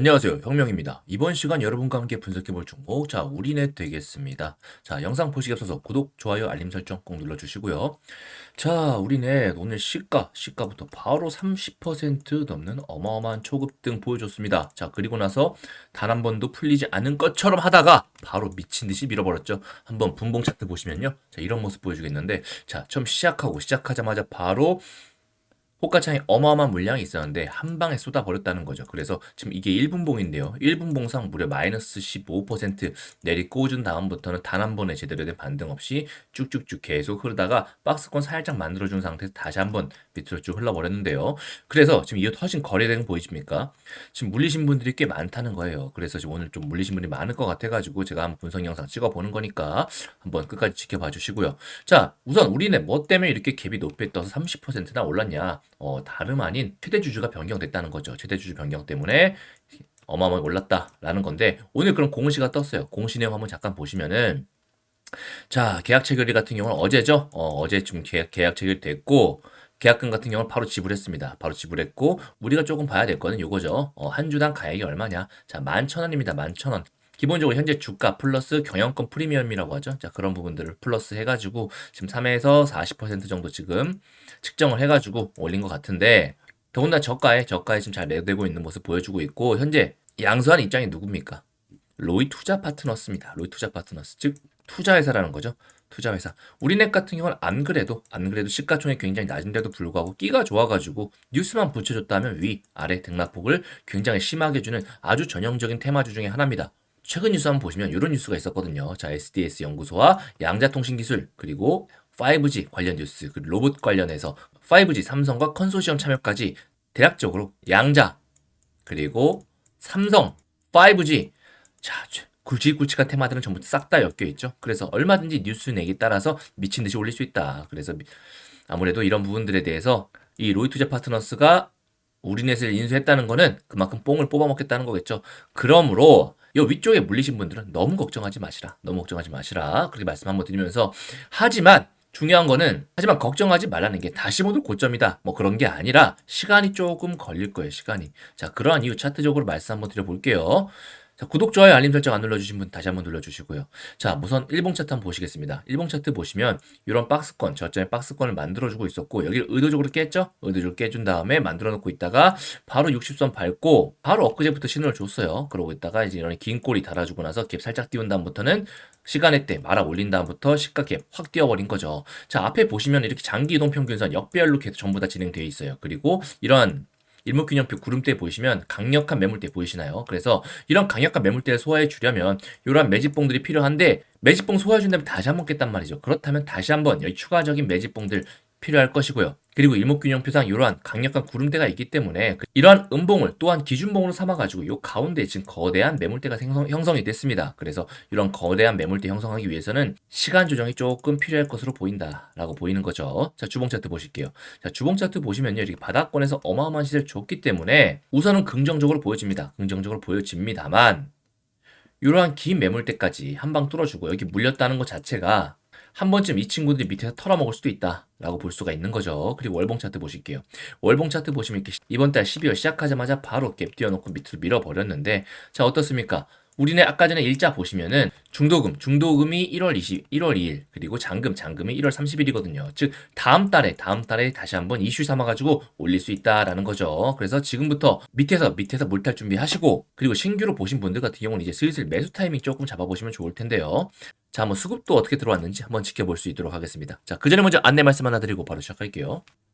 안녕하세요. 혁명입니다. 이번 시간 여러분과 함께 분석해볼 종목, 자, 우리넷 되겠습니다. 자, 영상 보시기 앞서서 구독, 좋아요, 알림 설정 꼭 눌러주시고요. 자, 우리넷 오늘 시가, 시가부터 바로 30% 넘는 어마어마한 초급등 보여줬습니다. 자, 그리고 나서 단 한 번도 풀리지 않은 것처럼 하다가 바로 미친 듯이 밀어버렸죠. 한번 분봉 차트 보시면요. 자, 이런 모습 보여주겠는데, 자, 처음 시작하고 시작하자마자 바로 호가창에 어마어마한 물량이 있었는데 한 방에 쏟아버렸다는 거죠. 그래서 지금 이게 1분봉인데요. 1분봉상 무려 마이너스 15% 내리 꽂은 다음부터는 단 한 번에 제대로 된 반등 없이 쭉쭉쭉 계속 흐르다가 박스권 살짝 만들어준 상태에서 다시 한번 밑으로 쭉 흘러버렸는데요. 그래서 지금 이어 터진 거래대금 보이십니까? 지금 물리신 분들이 꽤 많다는 거예요. 그래서 지금 오늘 좀 물리신 분이 많을 것 같아가지고 제가 한번 분석 영상 찍어보는 거니까 한번 끝까지 지켜봐 주시고요. 자, 우선 우리네 뭐 때문에 이렇게 갭이 높게 떠서 30%나 올랐냐? 어, 다름 아닌 최대 주주가 변경됐다는 거죠. 최대 주주 변경 때문에 어마어마하게 올랐다라는 건데 오늘 그럼 공시가 떴어요. 공시 내용 한번 잠깐 보시면은 자 계약 체결일 같은 경우는 어제죠. 어, 어제 좀 계약, 계약 체결됐고 계약금 같은 경우는 바로 지불했습니다. 바로 지불했고 우리가 조금 봐야 될 거는 요거죠. 어, 한 주당 가액이 얼마냐? 자 11,000원입니다. 11,000원. 기본적으로 현재 주가 플러스 경영권 프리미엄이라고 하죠. 자, 그런 부분들을 플러스 해가지고 지금 3에서 40% 정도 지금 측정을 해가지고 올린 것 같은데 더군다나 저가에 저가에 지금 잘 매도되고 있는 모습 보여주고 있고 현재 양수한 입장이 누굽니까? 로이 투자 파트너스입니다. 로이 투자 파트너스 즉 투자회사라는 거죠. 투자회사. 우리넷 같은 경우는 안 그래도 안 그래도 시가총액 굉장히 낮은데도 불구하고 끼가 좋아가지고 뉴스만 붙여줬다면 위 아래 등락폭을 굉장히 심하게 주는 아주 전형적인 테마주 중에 하나입니다. 최근 뉴스 한번 보시면 이런 뉴스가 있었거든요. 자, SDS 연구소와 양자통신 기술 그리고 5G 관련 뉴스, 그리고 로봇 관련해서 5G 삼성과 컨소시엄 참여까지 대략적으로 양자 그리고 삼성 5G 자 굵직굵직한 테마들은 전부 싹 다 엮여 있죠. 그래서 얼마든지 뉴스 내기 따라서 미친 듯이 올릴 수 있다. 그래서 미- 아무래도 이런 부분들에 대해서 이 로이투자 파트너스가 우리넷을 인수했다는 거는 그만큼 뽕을 뽑아먹겠다는 거겠죠. 그러므로 요 위쪽에 물리신 분들은 너무 걱정하지 마시라. 너무 걱정하지 마시라. 그렇게 말씀 한번 드리면서 하지만 중요한 거는 하지만 걱정하지 말라는 게 다시 보도 고점이다. 뭐 그런 게 아니라 시간이 조금 걸릴 거예요. 시간이. 자, 그러한 이유 차트적으로 말씀 한번 드려볼게요. 자, 구독, 좋아요, 알림 설정 안 눌러주신 분 다시 한번 눌러주시고요. 자, 우선 일봉 차트 한번 보시겠습니다. 일봉 차트 보시면 이런 박스권, 저점에 박스권을 만들어주고 있었고 여기를 의도적으로 깼죠? 의도적으로 깨준 다음에 만들어 놓고 있다가 바로 60선 밟고 바로 엊그제부터 신호를 줬어요. 그러고 있다가 이제 이런 긴 꼬리 달아주고 나서 갭 살짝 띄운 다음부터는 시간의 때 말아 올린 다음부터 시가 갭확 띄워버린 거죠. 자, 앞에 보시면 이렇게 장기 이동 평균선 역배열로 계속 전부 다 진행되어 있어요. 그리고 이런 일목균형표 구름대 보이시면 강력한 매물대 보이시나요? 그래서 이런 강력한 매물대를 소화해 주려면 이러한 매집봉들이 필요한데 매집봉 소화해 준다면 다시 한번 깼단 말이죠. 그렇다면 다시 한번 여기 추가적인 매집봉들 필요할 것이고요. 그리고 일목균형표상 이러한 강력한 구름대가 있기 때문에 그 이러한 음봉을 또한 기준봉으로 삼아가지고 이 가운데 지금 거대한 매물대가 생성, 형성 이 됐습니다. 그래서 이런 거대한 매물대 형성하기 위해서는 시간 조정이 조금 필요할 것으로 보인다라고 보이는 거죠. 자 주봉 차트 보실게요. 자 주봉 차트 보시면요 이렇게 바닥권에서 어마어마한 시세를 줬기 때문에 우선은 긍정적으로 보여집니다. 긍정적으로 보여집니다만 이러한 긴 매물대까지 한 방 뚫어주고 여기 물렸다는 것 자체가 한 번쯤 이 친구들이 밑에서 털어먹을 수도 있다라고 볼 수가 있는 거죠. 그리고 월봉 차트 보실게요. 월봉 차트 보시면 이렇게 이번 달 12월 시작하자마자 바로 갭 띄워놓고 밑으로 밀어버렸는데 자 어떻습니까? 우리네 아까 전에 일자 보시면은 중도금, 중도금이 1월 20, 1월 2일 그리고 잔금, 잔금이 1월 30일이거든요. 즉 다음 달에 다음 달에 다시 한번 이슈 삼아가지고 올릴 수 있다라는 거죠. 그래서 지금부터 밑에서 밑에서 물탈 준비하시고 그리고 신규로 보신 분들 같은 경우는 이제 슬슬 매수 타이밍 조금 잡아보시면 좋을 텐데요. 자, 한번 수급도 어떻게 들어왔는지 한번 지켜볼 수 있도록 하겠습니다. 자, 그 전에 먼저 안내 말씀 하나 드리고 바로 시작할게요.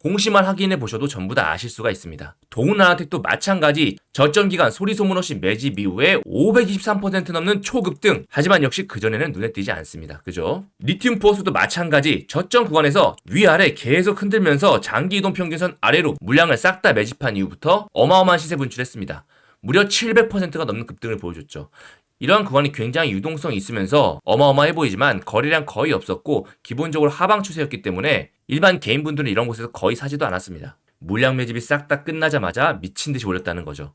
공시만 확인해 보셔도 전부 다 아실 수가 있습니다. 동은아텍도 마찬가지 저점 기간 소리 소문 없이 매집 이후에 523% 넘는 초급등. 하지만 역시 그전에는 눈에 띄지 않습니다. 그죠? 리튬 포스도 마찬가지 저점 구간에서 위아래 계속 흔들면서 장기 이동 평균선 아래로 물량을 싹 다 매집한 이후부터 어마어마한 시세 분출했습니다. 무려 700%가 넘는 급등을 보여줬죠. 이러한 구간이 굉장히 유동성이 있으면서 어마어마해 보이지만 거래량 거의 없었고 기본적으로 하방 추세였기 때문에 일반 개인분들은 이런 곳에서 거의 사지도 않았습니다. 물량 매집이 싹 다 끝나자마자 미친 듯이 올렸다는 거죠.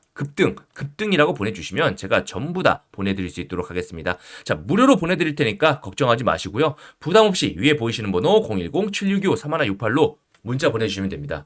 급등, 급등이라고 보내주시면 제가 전부 다 보내드릴 수 있도록 하겠습니다. 자, 무료로 보내드릴 테니까 걱정하지 마시고요. 부담 없이 위에 보이시는 번호 010-762-3168로 문자 보내주시면 됩니다.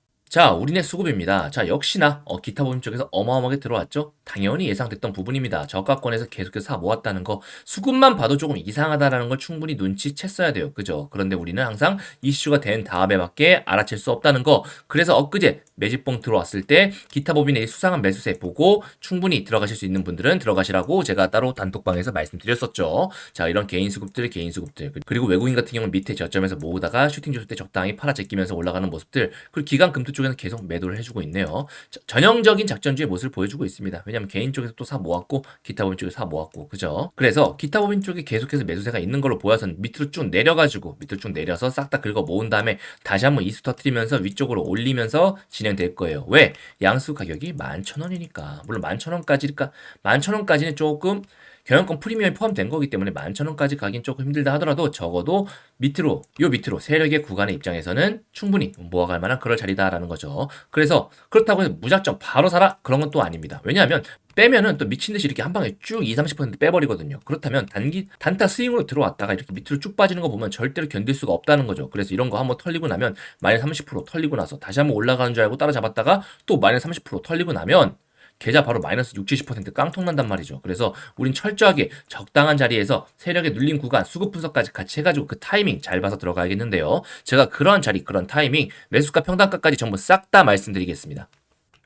자, 우리네 수급입니다. 자, 역시나 어, 기타 법인 쪽에서 어마어마하게 들어왔죠? 당연히 예상됐던 부분입니다. 저가권에서 계속해서 사 모았다는 거 수급만 봐도 조금 이상하다라는 걸 충분히 눈치챘어야 돼요. 그죠? 그런데 우리는 항상 이슈가 된 다음에밖에 알아챌 수 없다는 거. 그래서 엊그제 매집봉 들어왔을 때 기타 법인의 수상한 매수세 보고 충분히 들어가실 수 있는 분들은 들어가시라고 제가 따로 단톡방에서 말씀드렸었죠. 자, 이런 개인 수급들, 개인 수급들 그리고 외국인 같은 경우는 밑에 저점에서 모으다가 슈팅 줬을 때 적당히 팔아 제끼면서 올라가는 모습들 그리고 기간 금투 쪽에는 계속 매도를 해주고 있네요. 자, 전형적인 작전주의 모습을 보여주고 있습니다. 왜냐하면 개인 쪽에서 또 사 모았고 기타 법인 쪽에서 사 모았고 그죠? 그래서 기타 법인 쪽에 계속해서 매수세가 있는 걸로 보여서는 밑으로 쭉 내려가지고 밑으로 쭉 내려서 싹 다 긁어 모은 다음에 다시 한번 이수 터트리면서 위쪽으로 올리면서 진행 될 거예요. 왜? 양수 가격이 11,000원이니까. 물론 11,000원까지니까 11,000원까지는 조금 경영권 프리미엄이 포함된 거기 때문에 11,000원까지 가긴 조금 힘들다 하더라도 적어도 밑으로 요 밑으로 세력의 구간의 입장에서는 충분히 모아갈 만한 그럴 자리다라는 거죠. 그래서 그렇다고 해서 무작정 바로 사라 그런 건 또 아닙니다. 왜냐하면 빼면은 또 미친 듯이 이렇게 한 방에 쭉 2, 30% 빼버리거든요. 그렇다면 단기 단타 스윙으로 들어왔다가 이렇게 밑으로 쭉 빠지는 거 보면 절대로 견딜 수가 없다는 거죠. 그래서 이런 거 한번 털리고 나면 마이너스 30% 털리고 나서 다시 한번 올라가는 줄 알고 따라잡았다가 또 마이너스 30% 털리고 나면 계좌 바로 마이너스 60, 70% 깡통 난단 말이죠. 그래서 우린 철저하게 적당한 자리에서 세력의 눌린 구간, 수급 분석까지 같이 해가지고 그 타이밍 잘 봐서 들어가야겠는데요. 제가 그런 자리, 그런 타이밍, 매수가 평단가까지 전부 싹 다 말씀드리겠습니다.